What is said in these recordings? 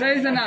சரி சண்ணா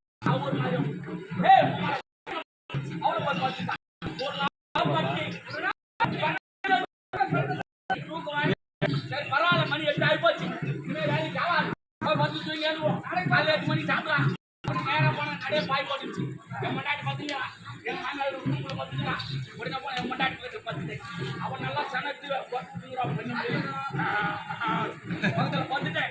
அவன் நல்லா சனத்து தூங்குறா பக்கத்தில் பார்த்துட்டேன்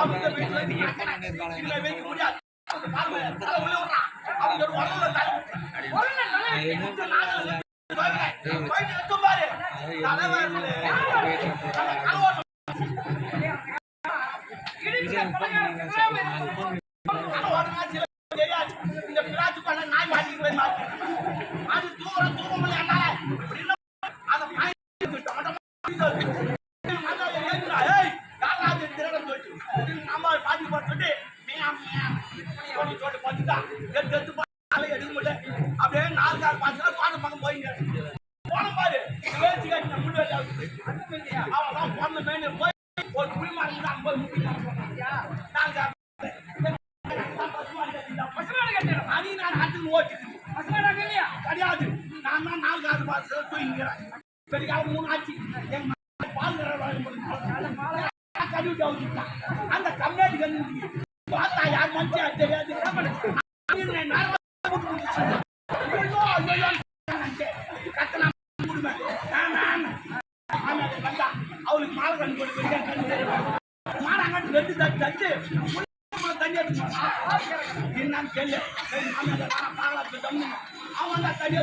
கவுக்குது. மணி பன்னெண்டு. இது சுருச்சாங்க பாரு. அந்த உடல பக்கத்துல வாங்குறான். பொறுமையா டேய் இந்த பிராத்து பண்ண நாய் மாட்டிக்கு மாட்டி அது தூர தூரம் என்னால அதை அப்படியே நாலு கால் பாசல பான பக்கம் போயிங்க. போன பாரு வேச்சு காட்டி முள்ளு வெட்ட அவன் போன மேனு போய் ஒரு குளிமா இருந்தா ஐம்பது முப்பி நாலு கால் அடி நான் ஆட்டுக்கு ஓட்டு கிடையாது நான் தான் நாலு கால் பாசல தூங்கிறேன் பெரிய காலம் மூணு ஆச்சு. எங்க பால் கழுவிட்டு அவுத்துட்டான் அந்த கம்ப்ளைண்ட் பார்த்தா யார் மனுஷன் அது தெரியாது. அவளுக்கு மாலை கண்டு போட்டு மாலை கண்டு ரெண்டு தட்டு தட்டு என்னன்னு தெரியல. அவன் கையை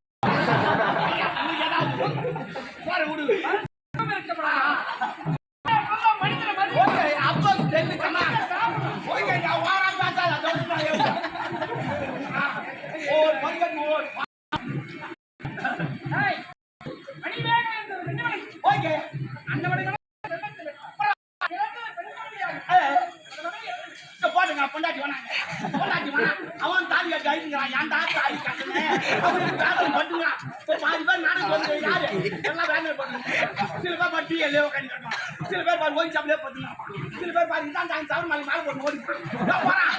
வாங்கிவான் அவன் தாலி கட்டி அழிக்கிறான் ஏன்டா தாலி கட்டணும் அவனுக்கு பேதம் பண்ணுவான் இப்போ பாதி பேர் நாடகம் வந்து சில பேர் பட்டி எல்லையோ கட்டி சில சில பேர் பாரு இதான் தாங்க சாப்பிட மாலை மாலை போட்டு ஓடி போறான்